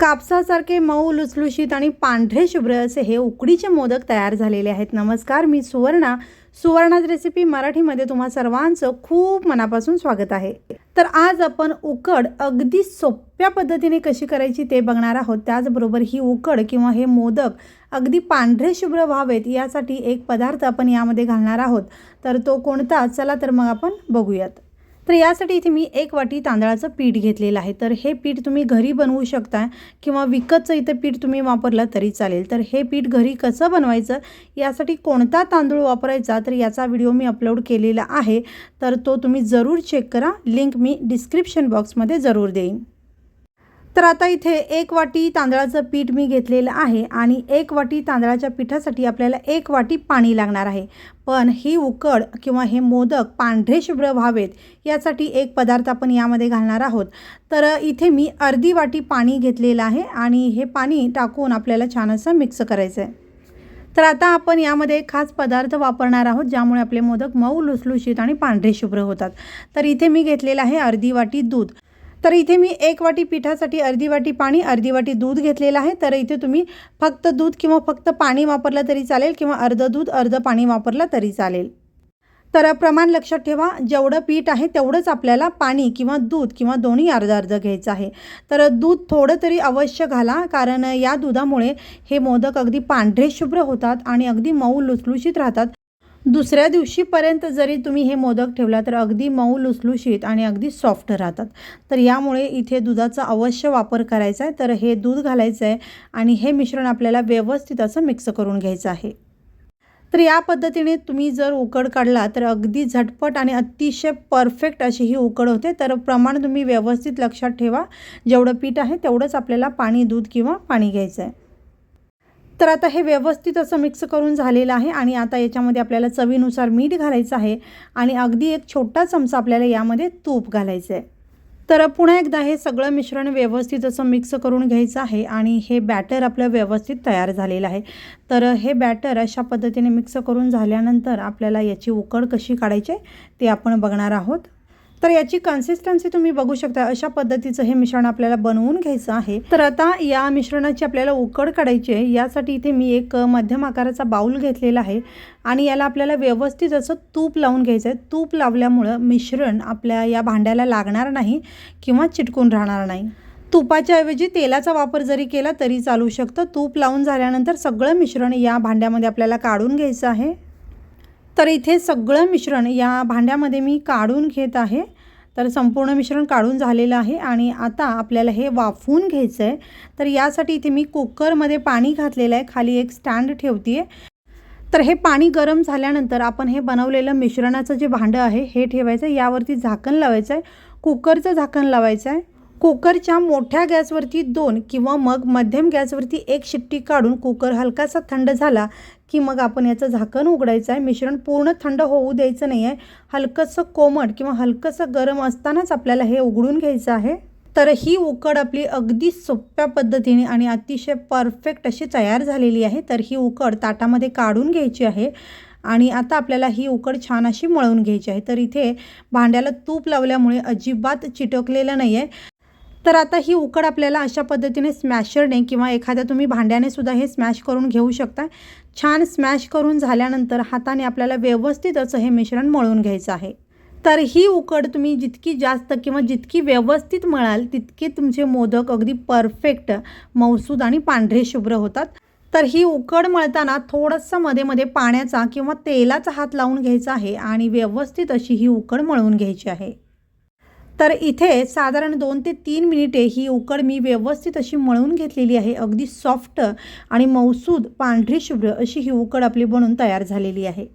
कापसासारखे मऊ लुसलुशीत आणि पांढरे शुभ्र असे हे उकडीचे मोदक तयार झालेले आहेत. नमस्कार मी सुवर्णा. सुवर्णाज रेसिपी मराठीमध्ये तुम्हा सर्वांचं खूप मनापासून स्वागत आहे. तर आज आपण उकड अगदी सोप्या पद्धतीने कशी करायची ते बघणार आहोत. त्याचबरोबर ही उकड किंवा हे मोदक अगदी पांढरे शुभ्र व्हावेत यासाठी एक पदार्थ आपण यामध्ये घालणार आहोत. तर तो कोणता? चला तर मग आपण बघूयात. तर यासाठी इथे मी एक वाटी तांदळाचं पीठ घेतलेलं आहे. तर हे पीठ तुम्ही घरी बनवू शकता किंवा विकतचं इथं पीठ तुम्ही वापरलं तरी चालेल. तर हे पीठ घरी कसं बनवायचं यासाठी कोणता तांदूळ वापरायचा तर याचा व्हिडिओ मी अपलोड केलेला आहे. तर तो तुम्ही जरूर चेक करा. लिंक मी डिस्क्रिप्शन बॉक्समध्ये जरूर देईन. तर आता इथे एक वाटी तांदळाचं पीठ मी घेतलेलं आहे आणि एक वाटी तांदळाच्या पिठासाठी आपल्याला एक वाटी पाणी लागणार आहे. पण ही उकड किंवा हे मोदक पांढरे शुभ्र व्हावेत यासाठी एक पदार्थ आपण यामध्ये घालणार आहोत. तर इथे मी अर्धी वाटी पाणी घेतलेलं आहे आणि हे पाणी टाकून आपल्याला छान असं मिक्स करायचं आहे तर आता आपण यामध्ये एक खास पदार्थ वापरणार आहोत ज्यामुळे आपले मोदक मऊ लुसलुशीत आणि पांढरे शुभ्र होतात. तर इथे मी घेतलेलं आहे अर्धी वाटी दूध. तर इथे मी एक वाटी पिठासाठी अर्धी वाटी पाणी अर्धी वाटी दूध घेतलेलं आहे. तर इथे तुम्ही फक्त दूध किंवा फक्त पाणी वापरलं तरी चालेल किंवा अर्ध दूध अर्धं पाणी वापरलं तरी चालेल. तर प्रमाण लक्षात ठेवा जेवढं पीठ आहे तेवढंच आपल्याला पाणी किंवा दूध किंवा दोन्ही अर्ध अर्ध घ्यायचं आहे. तर दूध थोडं तरी अवश्य घाला कारण या दुधामुळे हे मोदक अगदी पांढरे शुभ्र होतात आणि अगदी मऊ लुसलुशीत राहतात. दुसऱ्या दिवशीपर्यंत जरी तुम्ही हे मोदक ठेवला तर अगदी मऊ लुसलुशीत आणि अगदी सॉफ्ट राहतात. तर यामुळे इथे दुधाचा अवश्य वापर करायचा आहे. तर हे दूध घालायचं आहे आणि हे मिश्रण आपल्याला व्यवस्थित असं मिक्स करून घ्यायचं आहे. तर या पद्धतीने तुम्ही जर उकड काढला तर अगदी झटपट आणि अतिशय परफेक्ट अशी ही उकड होते. तर प्रमाण तुम्ही व्यवस्थित लक्षात ठेवा. जेवढं पीठ आहे तेवढंच आपल्याला पाणी दूध किंवा पाणी घ्यायचं आहे. तर आता हे व्यवस्थित असं मिक्स करून झालेलं आहे आणि आता याच्यामध्ये आपल्याला चवीनुसार मीठ घालायचं आहे आणि अगदी एक छोटा चमचा आपल्याला यामध्ये तूप घालायचं आहे. तर पुन्हा एकदा हे सगळं मिश्रण व्यवस्थित असं मिक्स करून घ्यायचं आहे आणि हे बॅटर आपलं व्यवस्थित तयार झालेलं आहे. तर हे बॅटर अशा पद्धतीने मिक्स करून झाल्यानंतर आपल्याला याची उकड कशी काढायची ते आपण बघणार आहोत. तर याची कन्सिस्टन्सी तुम्ही बघू शकता अशा पद्धतीचं हे मिश्रण आपल्याला बनवून घ्यायचं आहे. तर आता या मिश्रणाची आपल्याला उकड काढायची आहे. यासाठी इथे मी एक मध्यम आकाराचा बाऊल घेतलेला आहे. आणि याला आपल्याला व्यवस्थित असं तूप लावून घ्यायचं आहे. तूप लावल्यामुळं मिश्रण आपल्या या भांड्याला लागणार नाही किंवा चिटकून राहणार नाही. तुपाच्या ऐवजी तेलाचा वापर जरी केला तरी चालू शकतं. तूप लावून झाल्यानंतर सगळं मिश्रण या भांड्यामध्ये आपल्याला काढून घ्यायचं आहे. तर इथे सगळं मिश्रण या भांड्यामध्ये मी काढून घेत आहे. तर संपूर्ण मिश्रण काढून झालेलं आहे आणि आता आपल्याला हे वाफवून घ्यायचं आहे तर यासाठी इथे मी कुकरमध्ये पाणी घातलेलं आहे. खाली एक स्टँड ठेवते आहे तर हे पाणी गरम झाल्यानंतर आपण हे बनवलेलं मिश्रणाचं जे भांडं आहे हे ठेवायचं आहे यावरती झाकण लावायचं आहे कुकरचं झाकण लावायचं आहे कुकरच्या मोठ्या गॅसवरती दोन किंवा मग मध्यम गॅसवरती एक शिट्टी काढून कुकर हलकासा थंड झाला की मग आपण याचं झाकण उघडायचं आहे. मिश्रण पूर्ण थंड होऊ द्यायचं नाही आहे हलकंसं कोमट किंवा हलकंसं गरम असतानाच आपल्याला हे उघडून घ्यायचं आहे. तर ही उकड आपली अगदी सोप्या पद्धतीने आणि अतिशय परफेक्ट अशी तयार झालेली आहे. तर ही उकड ताटामध्ये काढून घ्यायची आहे आणि आता आपल्याला ही उकड छान अशी मळून घ्यायची आहे. तर इथे भांड्याला तूप लावल्यामुळे अजिबात चिटकलेलं नाही आहे तर आता ही उकड आपल्याला अशा पद्धतीने स्मॅशरने किंवा एखाद्या तुम्ही भांड्याने सुद्धा हे स्मॅश करून घेऊ शकता. छान स्मॅश करून झाल्यानंतर हाताने आपल्याला व्यवस्थित असं हे मिश्रण मळून घ्यायचं आहे. तर ही उकड तुम्ही जितकी जास्त किंवा जितकी व्यवस्थित मळाल तितके तुमचे मोदक अगदी परफेक्ट मौसूद आणि पांढरे शुभ्र होतात. तर ही उकड मळताना थोडंसं मध्ये मध्ये पाण्याचा किंवा तेलाचा हात लावून घ्यायचा आहे आणि व्यवस्थित अशी ही उकड मळून घ्यायची आहे. तर इथे साधारण दोन ते तीन मिनिटे ही उकड मी व्यवस्थित अशी मळून घेतलेली आहे. अगदी सॉफ्ट आणि मौसूद पांढरी शुभ्र अशी ही उकड आपली बनून तयार झालेली आहे.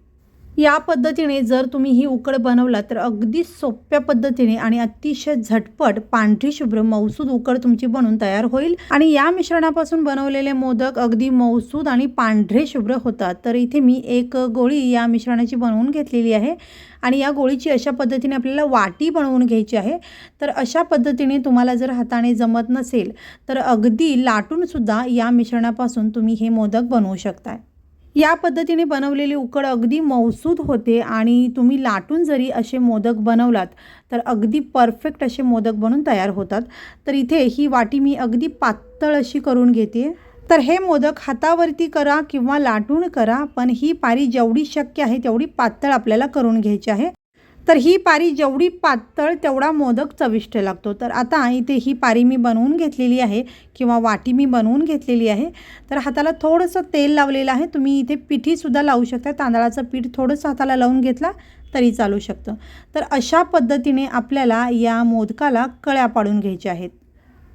या पद्धतीने जर तुम्ही ही उकड बनवला तर अगदी सोप्या पद्धतीने आणि अतिशय झटपट पांढरी शुभ्र मौसूद उकड तुमची बनून तयार होईल. आणि या मिश्रणापासून बनवलेले मोदक अगदी मौसूद आणि पांढरे शुभ्र होतात. तर इथे मी एक गोळी या मिश्रणाची बनवून घेतलेली आहे. आणि या गोळीची अशा पद्धतीने आपल्याला वाटी बनवून घ्यायची आहे. तर अशा पद्धतीने तुम्हाला जर हाताने जमत नसेल तर अगदी लाटूनसुद्धा या मिश्रणापासून तुम्ही हे मोदक बनवू शकताय. या पद्धतीने बनवलेली उकड अगदी मौसूद होते आणि तुम्ही लाटून जरी असे मोदक बनवलात तर अगदी परफेक्ट असे मोदक बनून तयार होतात. तर इथे ही वाटी मी अगदी पातळ अशी करून घेते. तर हे मोदक हातावरती करा किंवा लाटून करा पण ही पारी जेवढी शक्य आहे तेवढी पातळ आपल्याला करून घ्यायची आहे. तर ही पारी जेवढी पातळ तेवढा मोदक चविष्ट लागतो. तर आता इथे ही पारी मी बनवून घेतलेली आहे किंवा वाटी मी बनवून घेतलेली आहे. तर हाताला थोडंसं तेल लावलेलं आहे. तुम्ही इथे पिठीसुद्धा लावू शकता. तांदळाचं पीठ थोडंसं हाताला लावून घेतला तरी चालू शकतं. तर अशा पद्धतीने आपल्याला या मोदकाला कळ्या पाडून घ्यायच्या आहेत.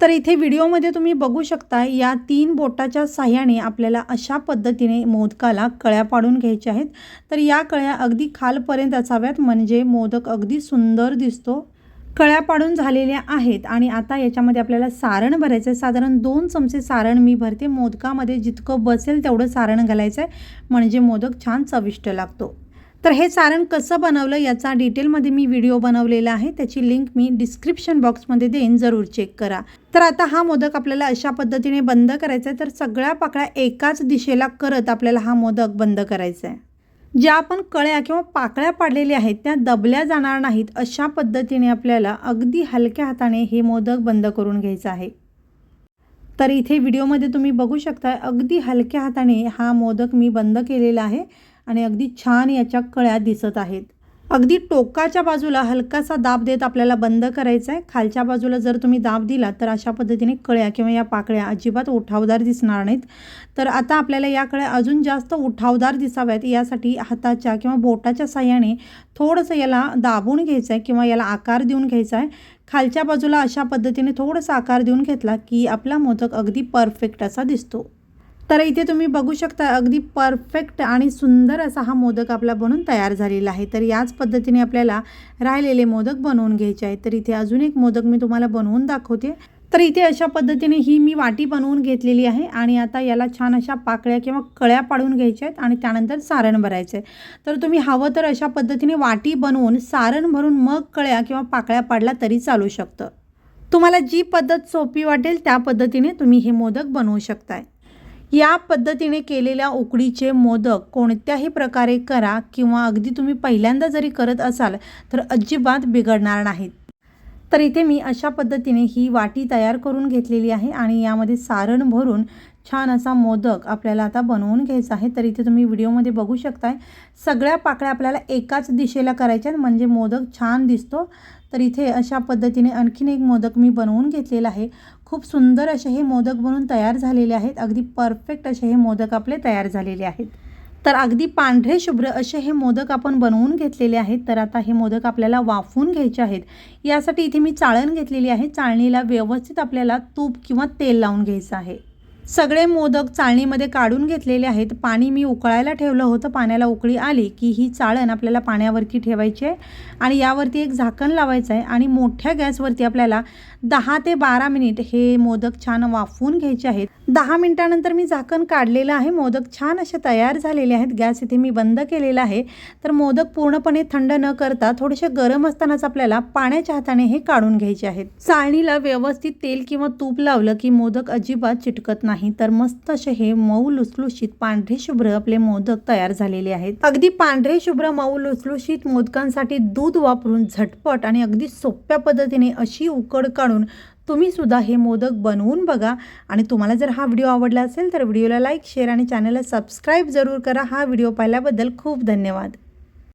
तर इथे व्हिडिओमध्ये तुम्ही बघू शकता या तीन बोटाच्या साह्याने आपल्याला अशा पद्धतीने मोदकाला कळ्या पाडून घ्यायच्या आहेत. तर या कळ्या अगदी खालपर्यंत असाव्यात म्हणजे मोदक अगदी सुंदर दिसतो. कळ्या पाडून झालेल्या आहेत आणि आता याच्यामध्ये आपल्याला सारण भरायचं आहे साधारण दोन चमचे सारण मी भरते. मोदकामध्ये जितकं बसेल तेवढं सारण घालायचं आहे म्हणजे मोदक छान चविष्ट लागतो. तर हे सारण कसं बनवलं याचा डिटेलमध्ये मी व्हिडिओ बनवलेला आहे. त्याची लिंक मी डिस्क्रिप्शन बॉक्समध्ये देईन जरूर चेक करा. तर आता हा मोदक आपल्याला अशा पद्धतीने बंद करायचा आहे तर सगळ्या पाकळ्या एकाच दिशेला करत आपल्याला हा मोदक बंद करायचा आहे ज्या आपण कळ्या किंवा पाकळ्या पाडलेल्या आहेत त्या दबल्या जाणार नाहीत अशा पद्धतीने आपल्याला अगदी हलक्या हाताने हे मोदक बंद करून घ्यायचं आहे. तर इथे व्हिडिओमध्ये तुम्ही बघू शकता अगदी हलक्या हाताने हा मोदक मी बंद केलेला आहे. आणि अगदी छान याच्या कळ्या दिसत आहेत. अगदी टोकाच्या बाजूला हलकासा दाब देत आपल्याला बंद करायचा आहे खालच्या बाजूला जर तुम्ही दाब दिला तर अशा पद्धतीने कळ्या किंवा या पाकळ्या अजिबात उठावदार दिसणार नाहीत. तर आता आपल्याला या कळ्या अजून जास्त उठावदार दिसाव्यात. यासाठी हाताच्या किंवा बोटाच्या साह्याने थोडंसं याला दाबून घ्यायचं आहे किंवा याला आकार देऊन घ्यायचा आहे खालच्या बाजूला अशा पद्धतीने थोडंसं आकार देऊन घेतला की आपला मोदक अगदी परफेक्ट असा दिसतो. तर इथे तुम्ही बघू शकता अगदी परफेक्ट आणि सुंदर असा हा मोदक आपला बनून तयार झालेला आहे. तर याच पद्धतीने आपल्याला राहिलेले मोदक बनवून घ्यायचे आहेत. तर इथे अजून एक मोदक मी तुम्हाला बनवून दाखवते. तर इथे अशा पद्धतीने ही मी वाटी बनवून घेतलेली आहे आणि आता याला छान अशा पाकळ्या किंवा कळ्या पाडून घ्यायच्या आहेत आणि त्यानंतर सारण भरायचं आहे. तर तुम्ही हवं तर अशा पद्धतीने वाटी बनवून सारण भरून मग कळ्या किंवा पाकळ्या पाडला तरी चालू शकतं. तुम्हाला जी पद्धत सोपी वाटेल त्या पद्धतीने तुम्ही हे मोदक बनवू शकताय. या पद्धतीने केलेल्या उकडीचे मोदक कोणत्याही प्रकारे करा किंवा अगदी तुम्ही पहिल्यांदा जरी करत असाल तर अजिबात बिघडणार नाहीत. तर इथे मी अशा पद्धतीने ही वाटी तयार करून घेतलेली आहे आणि यामध्ये सारण भरून छान असा मोदक आपल्याला आता बनवून घ्यायचा आहे. तर इथे तुम्ही व्हिडिओमध्ये बघू शकताय सगळ्या पाकळ्या आपल्याला एकाच दिशेला करायच्या आहेत म्हणजे मोदक छान दिसतो. तर इथे अशा पद्धतीने आणखीन एक मोदक मी बनवून घेतलेला आहे. खूप सुंदर असे हे मोदक बनवून तयार झालेले आहेत. अगदी परफेक्ट असे हे मोदक आपले तयार झालेले आहेत. तर अगदी पांढरे शुभ्र असे हे मोदक आपण बनवून घेतलेले आहेत. तर आता हे मोदक आपल्याला वाफवून घ्यायचे आहेत. यासाठी इथे मी चाळण घेतलेली आहे. चाळणीला व्यवस्थित आपल्याला तूप किंवा तेल लावून घ्यायचं आहे. सगळे मोदक चाळणीमध्ये काढून घेतलेले आहेत. पाणी मी उकळायला ठेवलं होतं. पाण्याला उकळी आली की ही चाळण आपल्याला पाण्यावरती ठेवायची आहे. आणि यावरती एक झाकण लावायचं आहे. आणि मोठ्या गॅसवरती आपल्याला दहा ते बारा मिनिट हे मोदक छान वाफवून घ्यायचे आहेत. दहा मिनिटानंतर मी झाकण काढलेलं आहे. मोदक छान असे तयार झालेले आहेत. गॅस इथे मी बंद केलेला आहे. तर मोदक पूर्णपणे थंड न करता थोडेसे गरम असतानाच आपल्याला पाण्याच्या हाताने हे काढून घ्यायचे आहेत. चाळणीला व्यवस्थित तेल किंवा तूप लावलं की मोदक अजिबात चिटकत नाही. तर मस्त असे हे मऊ लुसलुशीत पांढरे शुभ्र आपले मोदक तयार झालेले आहेत. अगदी पांढरे शुभ्र मऊ लुसलुशीत मोदकांसाठी दूध वापरून झटपट आणि अगदी सोप्या पद्धतीने अशी उकड काढून तुम्ही सुद्धा हे मोदक बनवून बघा. आणि तुम्हाला जर हा व्हिडिओ आवडला असेल तर व्हिडिओला लाईक शेअर आणि चॅनलला सबस्क्राईब जरूर करा. हा व्हिडिओ पाहिल्याबद्दल खूप धन्यवाद.